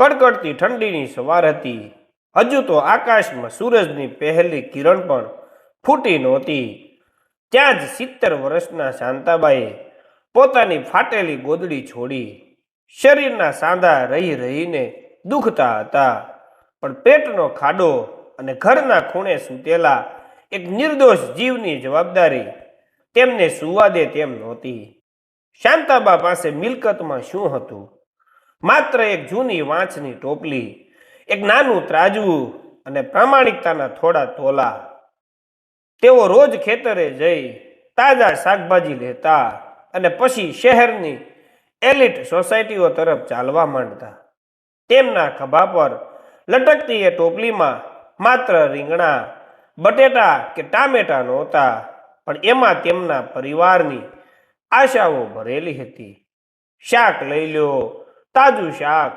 કડકડતી ઠંડીની સવાર હતી. હજુ તો આકાશમાં સૂરજની પહેલી કિરણ પણ ફૂટી નહોતી. ત્યાં જ સિત્તેર વર્ષના શાંતાબાએ પોતાની ફાટેલી ગોદડી છોડી શરીરના સાંધા રહી રહીને દુખતા હતા. પણ પેટનો ખાડો અને ઘરના ખૂણે સૂતેલા એક નિર્દોષ જીવની જવાબદારી તેમને સુવા દે તેમ નહોતી. શાંતાબા પાસે મિલકતમાં શું હતું? માત્ર એક જૂની વાંચની ટોપલી, એક નાનું ત્રાજવું અને પ્રામાણિકતાના થોડા તોલા. તેઓ રોજ ખેતરે જઈ તાજા શાકભાજી લેતા અને પછી શહેરની એલિટ સોસાયટીઓ તરફ ચાલવા માંડતા. તેમના ખભા પર લટકતી એ ટોપલીમાં માત્ર રીંગણા, બટેટા કે ટામેટા નહોતા, પણ એમાં તેમના પરિવારની આશાઓ ભરેલી હતી. શાક લઈ લ્યો તાજું શાક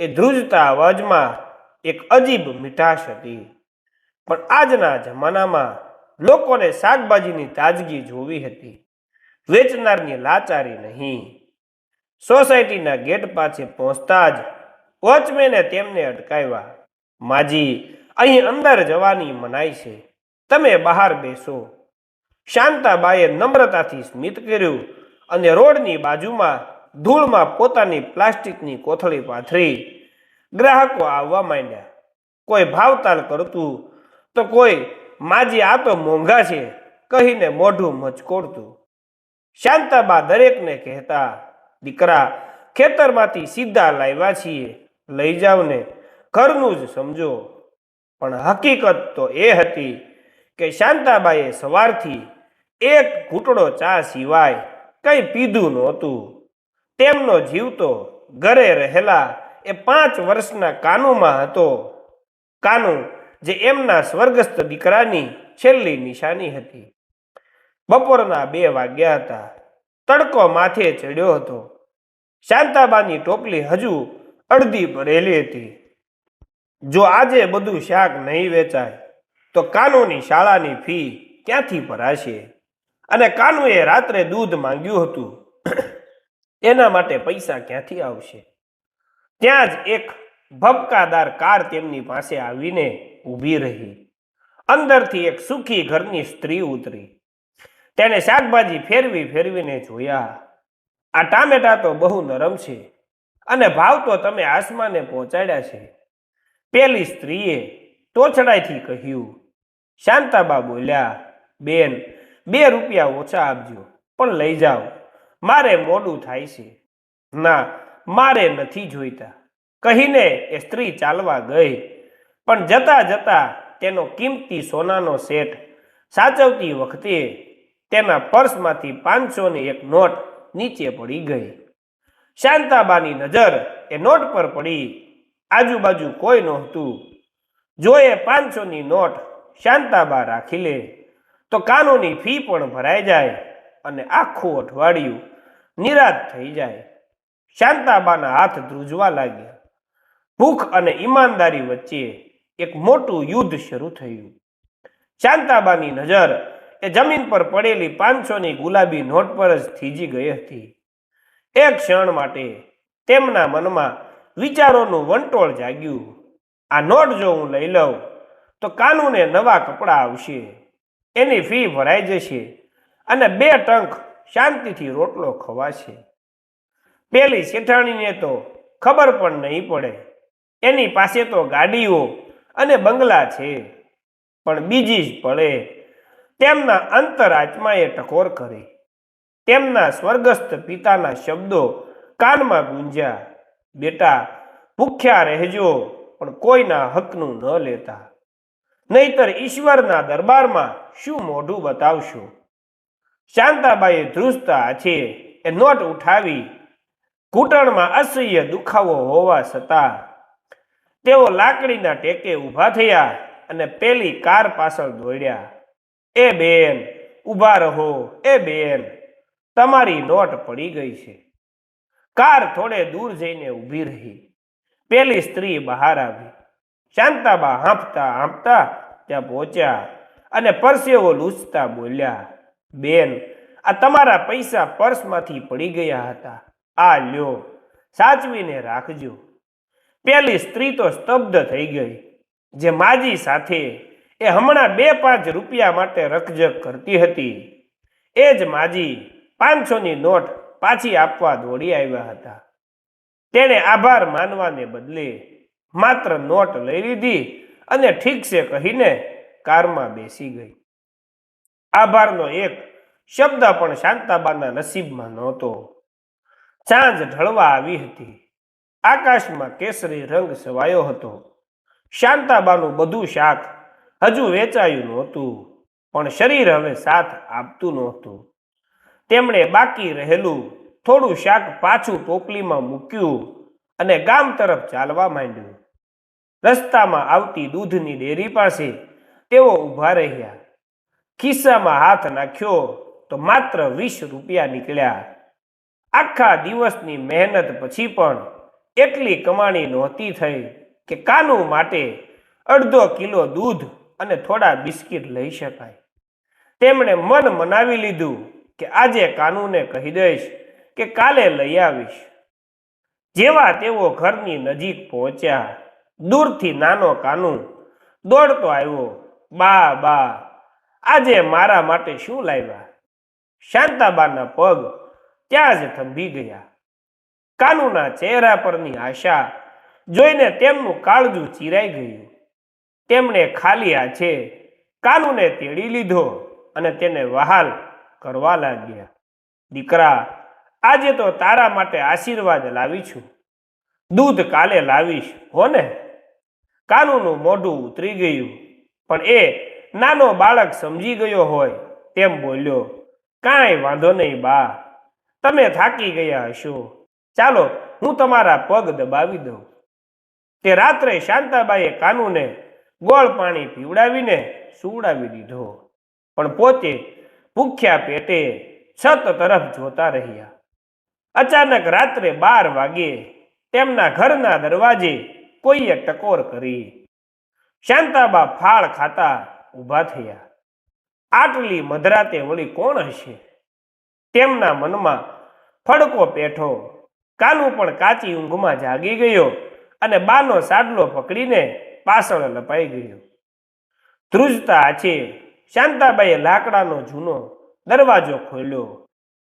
એ ધ્રુજતા અવાજમાં એક અજીબ મીઠાશ હતી. પણ આજના જમાનામાં લોકોને શાકભાજીની તાજગી જોવી હતી. વેચનારની લાચારી નહીં. સોસાયટીના ગેટ પાસે પહોંચતા જ વોચમેને તેમને અટકાવ્યા. માજી, અહીં અંદર જવાની મનાઈ છે. તમે બહાર બેસો. શાંતાબાએ નમ્રતાથી સ્મિત કર્યું અને રોડની બાજુમાં ધૂળમાં પોતાની પ્લાસ્ટિકની કોથળી પાથરી ગ્રાહકો આવવા માંડ્યા. કોઈ ભાવતાલ કરતું તો કોઈ, માજી આ તો મોંઘા છે, કહીને મોઢું મચકોડતું. શાંતાબા દરેકને કહેતા, દીકરા, ખેતરમાંથી સીધા લાવ્યા છીએ. લઈ જાવને ઘરનું જ સમજો. પણ હકીકત તો એ હતી કે શાંતાબાએ સવારથી એક ઘૂંટડો ચા સિવાય કંઈ પીધું નહોતું. તેમનો જીવ તો ઘરે રહેલા એ પાંચ વર્ષના કાનુમાં હતો. કાનુ, જે એમના સ્વર્ગસ્થ દીકરાની છેલ્લી નિશાની હતી. બપોરના બે વાગ્યા હતા. તડકો માથે ચડ્યો હતો. શાંતાબાની ટોપલી હજુ અડધી ભરેલી હતી. જો આજે બધું શાક નહીં વેચાય, તો કાનુની શાળાની ફી ક્યાંથી ભરાશે? અને કાનુએ રાત્રે દૂધ માંગ્યું હતું. એના માટે પૈસા ક્યાંથી આવશે? ત્યાં જ એક ભબકાદાર કાર તેમની પાસે આવીને ઊભી રહી. અંદરથી એક સુખી ઘરની સ્ત્રી ઉતરી. તેણે શાકભાજી ફેરવી ફેરવીને જોયા. આ ટામેટા તો બહુ નરમ છે અને ભાવ તો તમે આસમાને પહોંચાડ્યા છે. પેલી સ્ત્રીએ તોછડાઈથી કહ્યું, શાંતાબા બોલ્યા, બેન, બે રૂપિયા ઓછા આપજો, પણ લઈ જાઓ. મારે મોડું થાય છે. ના, મારે નથી જોઈતા. કહીને એ સ્ત્રી ચાલવા ગઈ. પણ જતા જતા તેનો કિંમતી સોનાનો સેટ સાચવતી વખતે તેના પર્સમાંથી પાંચસોની એક નોટ નીચે પડી ગઈ. શાંતાબાની નજર એ નોટ પર પડી. આજુબાજુ કોઈ નહોતું. જો એ પાંચસોની નોટ શાંતાબા રાખી લે, તો કાનૂની ફી પણ ભરાઈ જાય. અને આખું અઠવાડિયું નિરાશ થઈ જાય. શાંતાબાના હાથ ધ્રુજવા લાગ્યા. ભૂખ અને ઈમાનદારી વચ્ચે એક મોટું યુદ્ધ શરૂ થયું. શાંતાબાની નજર એ જમીન પર પડેલી પાંચસોની ગુલાબી નોટ પર જ થીજી ગઈ હતી. એક ક્ષણ માટે તેમના મનમાં વિચારોનું વંટોળ જાગ્યું. આ નોટ જો હું લઈ લઉં તો કાનૂને નવા કપડાં આવશે. એની ફી ભરાઈ જશે. અને બે ટંક શાંતિથી રોટલો ખવાશે. પેલી શેઠાણીને તો ખબર પણ નહીં પડે. એની પાસે તો ગાડીઓ અને બંગલા છે, પણ બીજી જ પડે તેમના અંતર આત્માએ ટકોર કરી. તેમના સ્વર્ગસ્થ પિતાના શબ્દો કાનમાં ગુંજ્યા, બેટા, ભૂખ્યા રહેજો, પણ કોઈના હકનું ન લેતા. નહીતર ઈશ્વરના દરબારમાં શું મોઢું બતાવશો? શાંતાબાઈએ ધ્રુજતા છે એ નોટ ઉઠાવી ઘૂંટણમાં અસહ્ય દુખાવો હોવા છતાં તેઓ લાકડીના ટેકે ઊભા થયા અને પેલી કાર પાછળ દોડ્યા. એ બેન, ઊભા રહો, એ બેન, તમારી નોટ પડી ગઈ છે. કાર થોડે દૂર જઈને ઊભી રહી. પેલી સ્ત્રી બહાર આવી. શાંતાબા હાંફતા હાંફતા ત્યાં પહોંચ્યા અને પરસેવો લૂછતા બોલ્યા બેન, આ તમારા પૈસા પર્સમાંથી પડી ગયા હતા. આ લ્યો, સાચવીને રાખજો. પેલી સ્ત્રી તો સ્તબ્ધ થઈ ગઈ, જે માજી સાથે એ હમણાં બે પાંચ રૂપિયા માટે રકજક કરતી હતી. એ જ માજી પાંચસોની નોટ પાછી આપવા દોડી આવ્યા હતા. તેણે આભાર માનવાને બદલે માત્ર નોટ લઈ લીધી અને ઠીક છે કહીને કારમાં બેસી ગઈ. આભારનો એક શબ્દ પણ શાંતાબાના નસીબમાં નહોતો. સાંજ ઢળવા આવી હતી. આકાશમાં કેસરી રંગ સવાયો હતો. શાંતાબાનું બધું શાક હજુ વેચાયું નહોતું, પણ શરીર હવે સાથ આપતું નહોતું. તેમણે બાકી રહેલું થોડું શાક પાછું ટોપલીમાં મૂક્યું અને ગામ તરફ ચાલવા માંડ્યું. રસ્તામાં આવતી દૂધની ડેરી પાસે તેઓ ઊભા રહ્યા. ખિસ્સામાં હાથ નાખ્યો તો માત્ર વીસ રૂપિયા નીકળ્યા. આખા દિવસની મહેનત પછી પણ એટલી કમાણી નહોતી થઈ કે કાનુ માટે અડધો કિલો દૂધ અને થોડા બિસ્કિટ લઈ શકાય. તેમણે મન મનાવી લીધું કે આજે કાનુને કહી દઈશ કે કાલે લઈ આવીશ. જેવા તેઓ ઘરની નજીક પહોંચ્યા, દૂરથી નાનો કાનુ દોડતો આવ્યો, બા બા આજે મારા માટે શું લાવ્યા? શાંતાબાના પગ ત્યાં જ થંભી ગયા. કાનુના ચહેરા પરની આશા જોઈને તેમનું કાળજું ચીરાઈ ગયું. તેમણે ખાલી આછે કાનુને તેડી લીધો અને તેને વહાલ કરવા લાગ્યા. દીકરા, આજે તો તારા માટે આશીર્વાદ લાવી છું. દૂધ કાલે લાવીશ, હો ને? કાનુનું મોઢું ઉતરી ગયું, પણ એ નાનો બાળક સમજી ગયો હોય તેમ બોલ્યો, કાંઈ વાંધો નહીં બા, તમે થાકી ગયા હશો. ચાલો, હું તમારા પગ દબાવી દઉં. તે રાત્રે શાંતાબાઈએ કાનુને ગોળ પાણી પીવડાવીને સુવડાવી દીધો. પણ પોતે ભૂખ્યા પેટે છત તરફ જોતા રહ્યા. અચાનક રાત્રે બાર વાગે તેમના ઘરના દરવાજે કોઈએ ટકોર કરી. શાંતાબા ફાળ ખાતા ઊભા થયા. આટલી મધરાતે વળી કોણ હશે? તેમના મનમાં ફડકો પેઠો, કાનુ પણ કાચી ઊંઘમાં જાગી ગયો અને બાનો સાડલો પકડીને પાછળ લપાઈ ગયો. ધ્રુજતા આછે, શાંતાબાઈએ લાકડાનો જૂનો દરવાજો ખોલ્યો.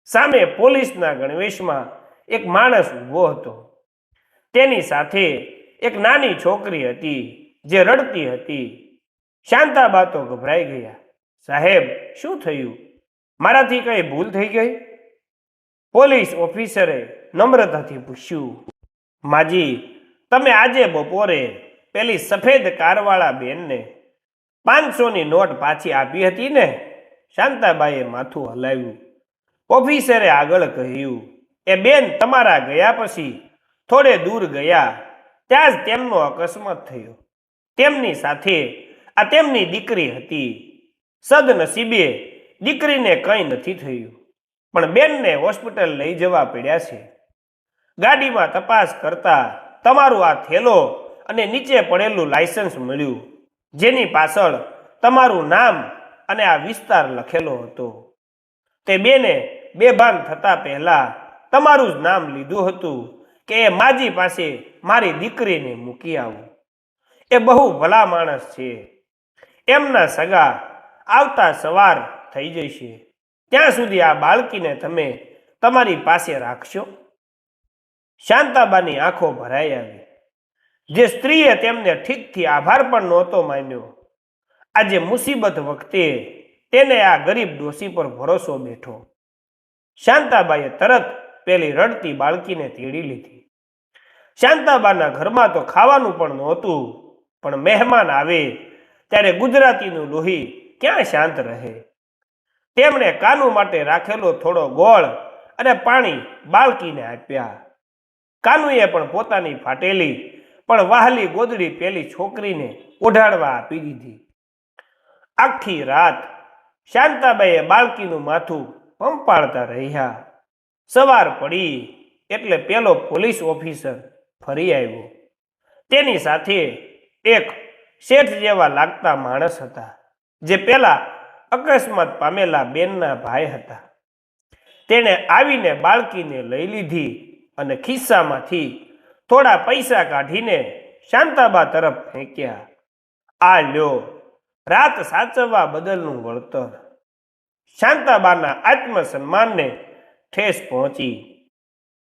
સામે પોલીસના ગણવેશમાં એક માણસ ઊભો હતો. તેની સાથે એક નાની છોકરી હતી જે રડતી હતી. શાંતાબા તો ગભરાઈ ગયા. સાહેબ, શું થયું? મારાથી કઈ ભૂલ થઈ ગઈ? પોલીસ ઓફિસરે નમ્રતાથી પૂછ્યું, માજી, તમે આજે બપોરે પેલી સફેદ કારવાળા બેનને પાંચસોની નોટ પાછી આપી હતી ને? શાંતાબાઈએ માથું હલાવ્યું. ઓફિસરે આગળ કહ્યું, એ બેન તમારા ગયા પછી થોડે દૂર ગયા, ત્યાં જ તેમનો અકસ્માત થયો. તેમની સાથે આ તેમની દીકરી હતી. સદનસીબે દીકરીને કંઈ નથી થયું. પણ બેનને હોસ્પિટલ લઈ જવા પડ્યા છે. ગાડીમાં તપાસ કરતા તમારું આ થેલો અને નીચે પડેલું લાયસન્સ મળ્યું. જેની પાછળ તમારું નામ અને આ વિસ્તાર લખેલો હતો. તે બેને બેભાન થતા પહેલા તમારું જ નામ લીધું હતું કે એ માજી પાસે મારી દીકરીને મૂકી આવું. એ બહુ ભલા માણસ છે. એમના સગા આવતા સવાર થઈ જશે. ત્યાં સુધી આ બાળકીને તમે તમારી પાસે રાખશો? શાંતાબાની આંખો ભરાઈ આવી. જે સ્ત્રીએ તેમને ઠીકથી આભાર પણ નહોતો માન્યો. આજે મુસીબત વખતે તેને આ ગરીબ ડોસી પર ભરોસો બેઠો. શાંતાબાઈએ તરત પેલી રડતી બાળકીને તેડી લીધી. શાંતાબાના ઘરમાં તો ખાવાનું પણ નહોતું, પણ મહેમાન આવે ત્યારે ગુજરાતીનું લોહી ક્યાં શાંત રહે? તેમણે કાનુ માટે રાખેલો થોડો ગોળ અને પાણી બાળકીને આપ્યા. કાનુએ પણ પોતાની ફાટેલી, પણ વહાલી ગોદડી પેલી છોકરીને ઓઢાડવા આપી દીધી. આખી રાત શાંતાબાઈએ બાળકીનું માથું પંપાળતા રહ્યા. સવાર પડી એટલે પેલો પોલીસ ઓફિસર ફરી આવ્યો. તેની સાથે એક શેઠ જેવા લાગતા માણસ હતા, જે પેલા અકસ્માત પામેલા બેનના ભાઈ હતા. તેણે આવીને બાળકીને લઈ લીધી અને ખિસ્સામાંથી થોડા પૈસા કાઢીને શાંતાબા તરફ ફેંક્યા. આ લ્યો, રાત સાચવવા બદલનું વળતર. શાંતાબાના આત્મસન્માનને ઠેસ પહોંચી.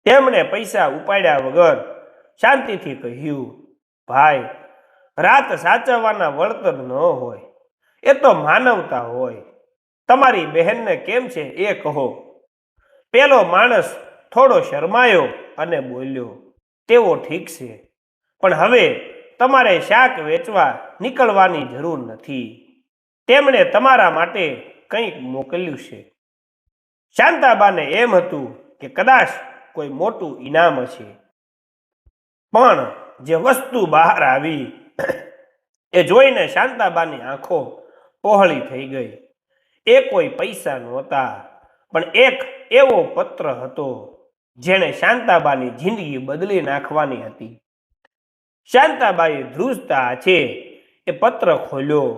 તેમણે પૈસા ઉપાડ્યા વગર શાંતિથી કહ્યું, ભાઈ રાત સાચવવાના વળતર ન હોય, એ તો માનવતા હોય. તમારી બહેનને કેમ છે એ કહો. પેલો માણસ થોડો શરમાયો અને બોલ્યો તેવો ઠીક છે, પણ હવે તમારે શાક વેચવા નીકળવાની જરૂર નથી. તેમણે તમારા માટે કંઈક મોકલ્યું છે. શાંતાબાને એમ હતું કે કદાચ કોઈ મોટું ઇનામ હશે. પણ જે વસ્તુ બહાર આવી એ જોઈને શાંતાબાની આંખો પહોળી થઈ ગઈ. એ કોઈ પૈસા નહોતા, પણ એક એવો પત્ર હતો જેણે શાંતાબાની જિંદગી બદલી નાખવાની હતી. શાંતાબાઈએ ધ્રુજતા છે એ પત્ર ખોલ્યો.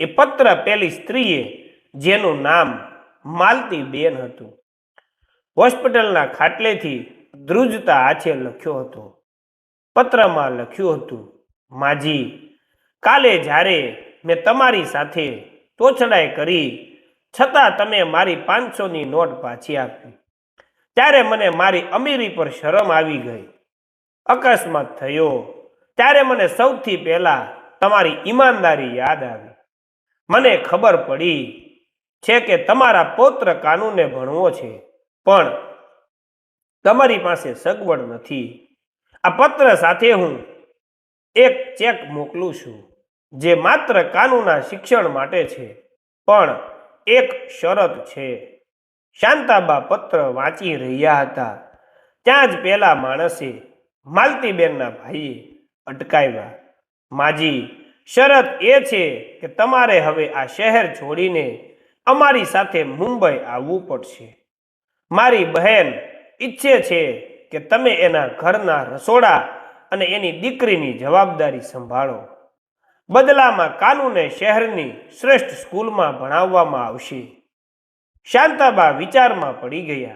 એ પત્ર પેલી સ્ત્રીએ, જેનું નામ માલતી બેન હતું. હોસ્પિટલના ખાટલેથી ધ્રુજતા આછે લખ્યો હતો. પત્રમાં લખ્યું હતું, માજી કાલે જ્યારે મેં તમારી સાથે તોછડાઈ કરી, છતાં તમે મારી પાંચસોની નોટ પાછી આપી. ત્યારે મને મારી અમીરી પર શરમ આવી ગઈ. અકસ્માત થયો. ત્યારે મને સૌથી પહેલાં તમારી ઈમાનદારી યાદ આવી. મને ખબર પડી છે કે તમારા પૌત્ર કાનૂને ભણવો છે, પણ તમારી પાસે સગવડ નથી. આ પત્ર સાથે હું એક ચેક મોકલું છું, જે માત્ર કાનૂના શિક્ષણ માટે છે, પણ એક શરત છે. શાંતાબા પત્ર વાંચી રહ્યા હતા. ત્યાં જ પેલા માણસે માલતીબેનના ભાઈએ અટકાવ્યા. માજી, શરત એ છે કે તમારે હવે આ શહેર છોડીને અમારી સાથે મુંબઈ આવવું પડશે. મારી બહેન ઈચ્છે છે કે તમે એના ઘરના રસોડા અને એની દીકરીની જવાબદારી સંભાળો. બદલામાં કાનૂને શહેરની શ્રેષ્ઠ સ્કૂલમાં ભણાવવામાં આવશે. શાંતાબા વિચારમાં પડી ગયા.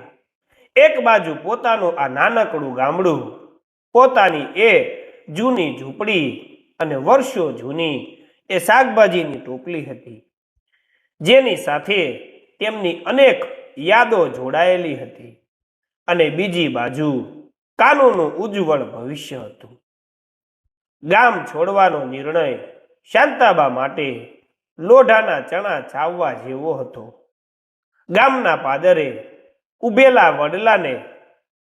એક બાજુ પોતાનું આ નાનકડું ગામડું, પોતાની એ જૂની ઝૂંપડી અને વર્ષો જૂની એ શાકભાજીની ટોપલી હતી. જેની સાથે તેમની અનેક યાદો જોડાયેલી હતી. અને બીજી બાજુ કાનૂનું ઉજ્જવળ ભવિષ્ય હતું. ગામ છોડવાનો નિર્ણય શાંતાબા માટે લોઢાના ચણા છાવવા જેવો હતો. ગામના પાદરે ઉભેલા વડલાને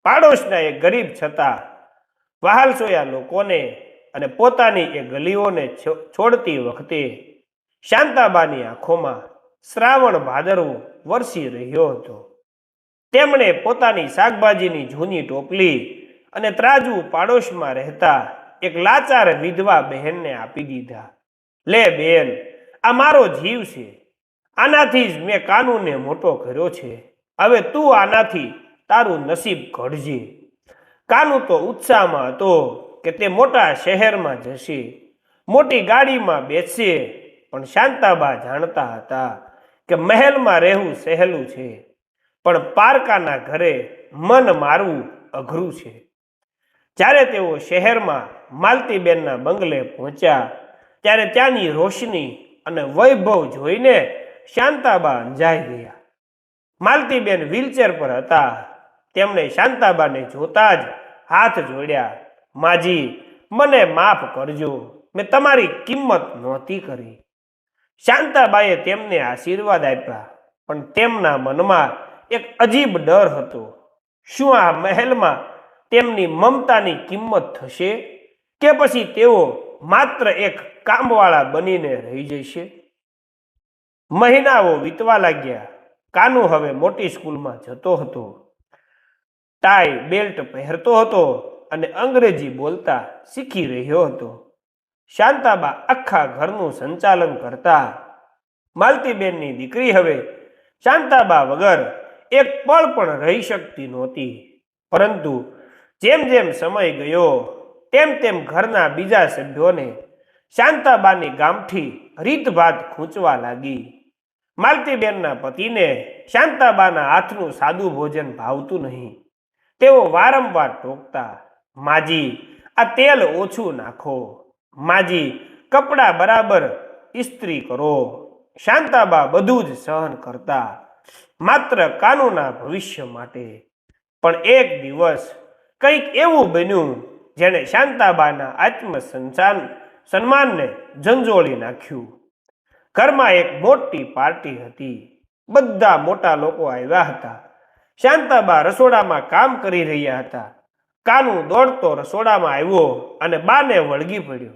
પાડોશના એ ગરીબ છતાં વહાલસોયા લોકોને અને પોતાની એ ગલીઓને છોડતી વખતે શાંતાબાની આંખોમાં શ્રાવણ ભાદરવો વરસી રહ્યો હતો. તેમણે પોતાની શાકભાજીની જૂની ટોપલી અને ત્રાજુ પાડોશમાં રહેતા એક લાચાર વિધવા બહેનને આપી દીધા. લે બેન, આ મારો જીવ છે. આનાથી જ મેં કાનૂને મોટો કર્યો છે. હવે તું આનાથી તારું નસીબ ઘડજે. કાનુ તો ઉત્સાહમાં હતો કે તે મોટા શહેરમાં જશે. મોટી ગાડીમાં બેસશે, પણ શાંતાબા જાણતા હતા કે મહેલમાં રહેવું સહેલું છે. પણ પારકાના ઘરે મન મારવું અઘરું છે. જ્યારે તેઓ શહેરમાં માલતીબેનના બંગલે પહોંચ્યા, ત્યારે ત્યાંની રોશની અને વૈભવ જોઈને શાંતાબા અંજાઈ ગયા. માલતીબેન વ્હીલચેર પર હતા. તેમણે શાંતાબાને જોતા જ હાથ જોડ્યા, માજી, મને માફ કરજો. મેં તમારી કિંમત નહોતી કરી. શાંતાબાએ તેમને આશીર્વાદ આપ્યા, પણ તેમના મનમાં એક અજીબ ડર હતો. શું આ મહેલમાં તેમની મમતાની કિંમત થશે કે પછી તેઓ માત્ર એક કામવાળા બનીને રહી જશે? મહિનાઓ વીતવા લાગ્યા. કાનુ હવે મોટી સ્કૂલમાં જતો હતો. ટાઈ બેલ્ટ પહેરતો હતો અને અંગ્રેજી બોલતા શીખી રહ્યો હતો. શાંતાબા આખા ઘરનું સંચાલન કરતા. માલતીબેનની દીકરી હવે શાંતાબા વગર એક પળ પણ રહી શકતી નહોતી. પરંતુ જેમ જેમ સમય ગયો, તેમ તેમ ઘરના બીજા સભ્યોને શાંતાબાની ગામઠી રીતભાત ખૂંચવા લાગી. માલતીબેનના પતિને શાંતાબાના હાથનું સાદું ભોજન ભાવતું નહીં. તેઓ વારંવાર ટોકતા, માજી, આ તેલ ઓછું નાખો. માજી, કપડાં બરાબર ઇસ્ત્રી કરો. શાંતાબા બધું જ સહન કરતા, માત્ર કાનૂના ભવિષ્ય માટે. પણ એક દિવસ કંઈક એવું બન્યું જેણે શાંતાબાના આત્મસંસાન સન્માનને ઝંઝોળી નાખ્યું. ઘરમાં એક મોટી પાર્ટી હતી. બધા મોટા લોકો આવ્યા હતા. શાંતાબા રસોડામાં કામ કરી રહ્યા હતા. કાનુ દોડતો રસોડામાં આવ્યો અને બાને વળગી પડ્યો.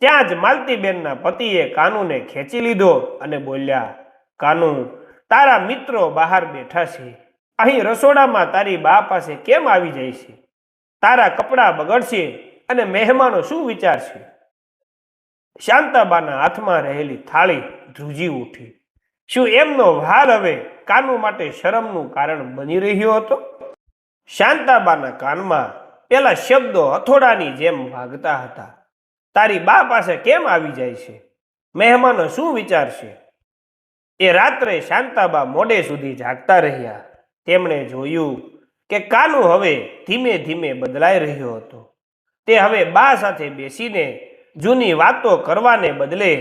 ત્યાં જ માલતીબેનના પતિએ કાનુને ખેંચી લીધો અને બોલ્યા, કાનુ, તારા મિત્રો બહાર બેઠા છે. અહીં રસોડામાં તારી બા પાસે કેમ આવી જાય છે? તારા કપડાં બગડશે અને મહેમાનો શું વિચારશે? શાંતાબાના હાથમાં રહેલી થાળી ધ્રુજી ઉઠી. શું એમનો ભાર હવે કાનુ માટે શરમનું કારણ બની રહ્યો હતો? શાંતાબાના કાનમાં પેલા શબ્દો હથોડાની જેમ વાગતા હતા. તારી બા પાસે કેમ આવી જાય છે? મહેમાનો શું વિચારશે? એ રાત્રે શાંતાબા મોડે સુધી જાગતા રહ્યા. તેમણે જોયું કે કાનુ હવે ધીમે ધીમે બદલાઈ રહ્યો હતો. તે હવે બા સાથે બેસીને જૂની વાતો કરવાને બદલે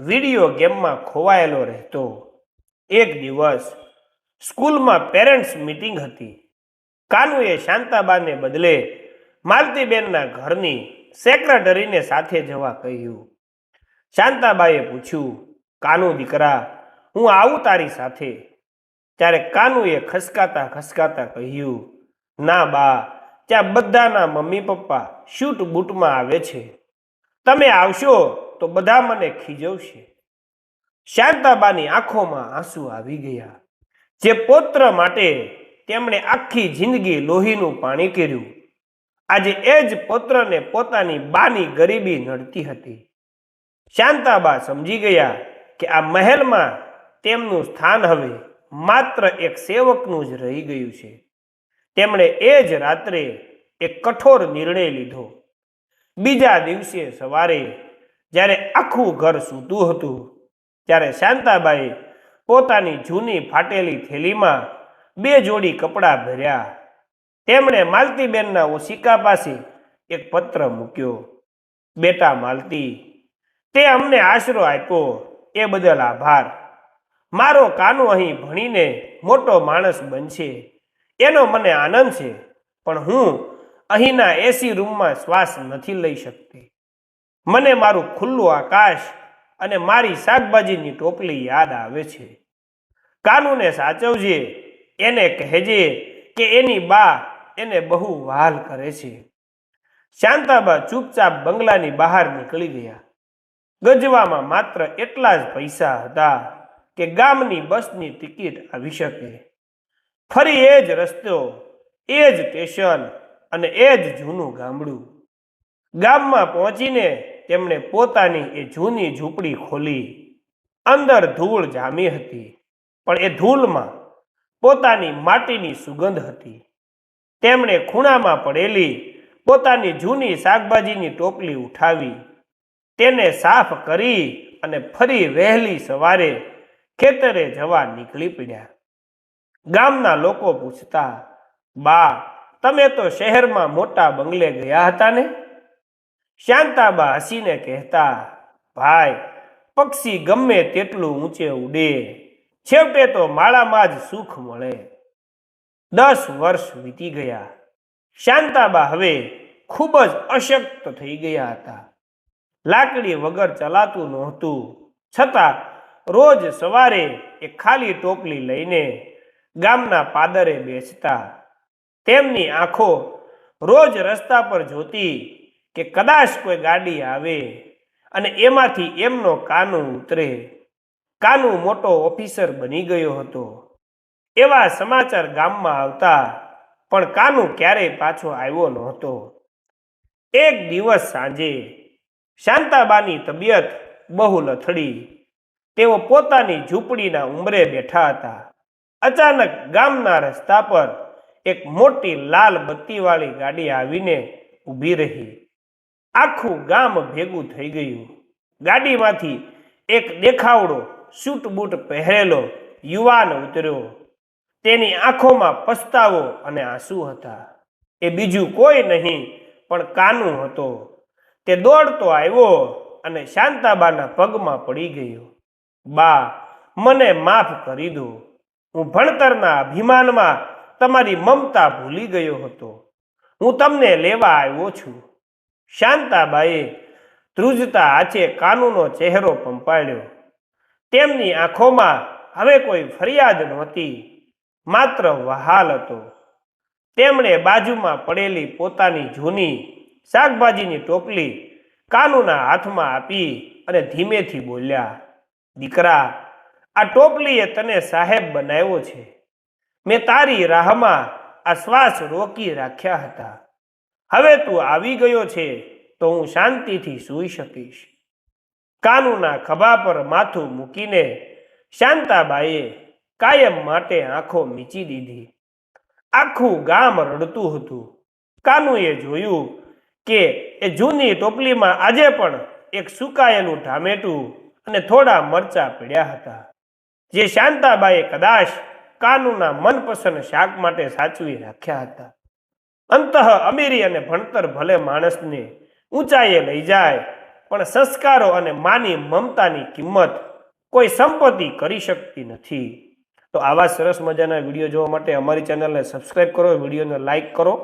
વીડિયો ગેમમાં ખોવાયેલો રહેતો. એક દિવસ સ્કૂલમાં પેરેન્ટ્સ મીટિંગ હતી. કાનુએ શાંતાબાને બદલે માલતીબેનના ઘરની સેક્રેટરીને સાથે જવા કહ્યું. શાંતાબાએ પૂછ્યું કાનુ દીકરા, હું આવું તારી સાથે ત્યારે કાનુએ ખસકાતા ખસકાતા કહ્યું, ના બા, ત્યાં બધાના મમ્મી પપ્પા શૂટ બૂટમાં આવે છે. તમે આવશો તો બધા મને ખીજવશે. શાંતાબાની આંખોમાં આંસુ આવી ગયા. જે પોત્ર માટે તેમણે આખી જિંદગી લોહીનું પાણી કર્યું. આજે એ જ પોત્રને પોતાની બાની ગરીબી નડતી હતી. શાંતાબા સમજી ગયા કે આ મહેલમાં તેમનું સ્થાન હવે માત્ર એક સેવકનું જ રહી ગયું છે. તેમણે એ જ રાત્રે એક કઠોર નિર્ણય લીધો. બીજા દિવસે સવારે, જ્યારે આખું ઘર સૂતું હતું, ત્યારે શાંતાબાઈ પોતાની જૂની ફાટેલી થેલીમાં બે જોડી કપડાં ભર્યા. તેમણે માલતીબેનના ઓશિકા પાસે એક પત્ર મૂક્યો. બેટા માલતી, તે અમને આશરો આપ્યો. એ બદલ આભાર. મારો કાનુ અહીં ભણીને મોટો માણસ બનશે. એનો મને આનંદ છે, પણ હું અહીંના એસી રૂમમાં શ્વાસ નથી લઈ શકતી. મને મારું ખુલ્લું આકાશ અને મારી શાકભાજીની ટોપલી યાદ આવે છે. કાનુને સાચવજે, એને કહેજે કે એની બા એને બહુ વહાલ કરે છે. શાંતાબા ચૂપચાપ બંગલાની બહાર નીકળી ગયા. ગજવામાં માત્ર એટલા જ પૈસા હતા કે ગામની બસની ટિકિટ આવી શકે. ફરી એ જ રસ્તો, એ જ સ્ટેશન અને એ જ જૂનું ગામડું. ગામમાં પહોંચીને તેમણે પોતાની એ જૂની ઝૂંપડી ખોલી. અંદર ધૂળ જામી હતી, પણ એ ધૂળમાં પોતાની માટીની સુગંધ હતી. તેમણે ખૂણામાં પડેલી પોતાની જૂની શાકભાજીની ટોપલી ઉઠાવી. તેને સાફ કરી અને ફરી વહેલી સવારે ખેતરે જવા નીકળી પડ્યા. ગામના લોકો પૂછતા, બા, તમે તો શહેરમાં મોટા બંગલે ગયા હતા ને? શાંતાબા હસીને કહેતા, ભાઈ, પક્ષી ગમે તેટલું ઊંચે ઉડે, છેવટે તો માળામાં જ સુખ મળે. દસ વર્ષ વીતી ગયા. શાંતાબા હવે ખૂબ જ અશક્ત થઈ ગયા હતા. લાકડી વગર ચલાતું નહોતું. છતાં રોજ સવારે એ ખાલી ટોપલી લઈને ગામના પાદરે બેસતા. તેમની આંખો રોજ રસ્તા પર જોતી કે કદાચ કોઈ ગાડી આવે અને એમાંથી એમનો કાનુ ઉતરે. કાનુ મોટો ઓફિસર બની ગયો હતો. એવા સમાચાર ગામમાં આવતા પણ કાનુ ક્યારેય પાછો આવ્યો નહોતો. એક દિવસ સાંજે શાંતાબાની તબિયત બહુ લથડી તેઓ પોતાની ઝૂંપડીના ઉંબરે બેઠા હતા. અચાનક ગામના રસ્તા પર એક મોટી લાલ બત્તીવાળી ગાડી આવીને ઊભી રહી. આખું ગામ ભેગું થઈ ગયું. ગાડીમાંથી એક દેખાવડો સૂટ બૂટ પહેરેલો યુવાન ઉતર્યો. તેની આંખોમાં પસ્તાવો અને આંસુ હતા. એ બીજું કોઈ નહીં, પણ કાનું હતો. તે દોડતો આવ્યો અને શાંતાબાના પગમાં પડી ગયો. બા, મને માફ કરી દો. હું ભણતરના અભિમાનમાં તમારી મમતા ભૂલી ગયો હતો. હું તમને લેવા આવ્યો છું. શાંતાબાએ ધ્રુજતા આચે કાનૂનો ચહેરો પંપાળ્યો. તેમની આંખોમાં હવે કોઈ ફરિયાદ નહોતી, માત્ર વહાલ હતો. તેમણે બાજુમાં પડેલી પોતાની જૂની શાકભાજીની ટોપલી કાનુના હાથમાં આપી અને ધીમેથી બોલ્યા દીકરા, આ ટોપલીએ તને સાહેબ બનાવ્યો છે. મેં તારી રાહમાં આ શ્વાસ રોકી રાખ્યા હતા. હવે તું આવી ગયો છે તો હું શાંતિથી સૂઈ શકીશ. કાનુના ખભા પર માથું મૂકીને શાંતાબાઈએ કાયમ માટે આંખો મીચી દીધી. આખું ગામ રડતું હતું. કાનુએ જોયું કે એ જૂની ટોપલીમાં આજે પણ એક સુકાયેલું ટામેટું અને થોડા મરચા પીડ્યા હતા. જે શાંતાબાએ કદાચ કાનુના મનપસંદ શાક માટે સાચવી રાખ્યા હતા. અંતઃ અમીરી અને ભણતર ભલે માણસને ઊંચાઈએ લઈ જાય, પણ સંસ્કારો અને માની મમતાની કિંમત કોઈ સંપત્તિ કરી શકતી નથી. તો આવા સરસ મજાના વીડિયો જોવા માટે અમારી ચેનલને સબસ્ક્રાઈબ કરો, વિડીયોને લાઈક કરો.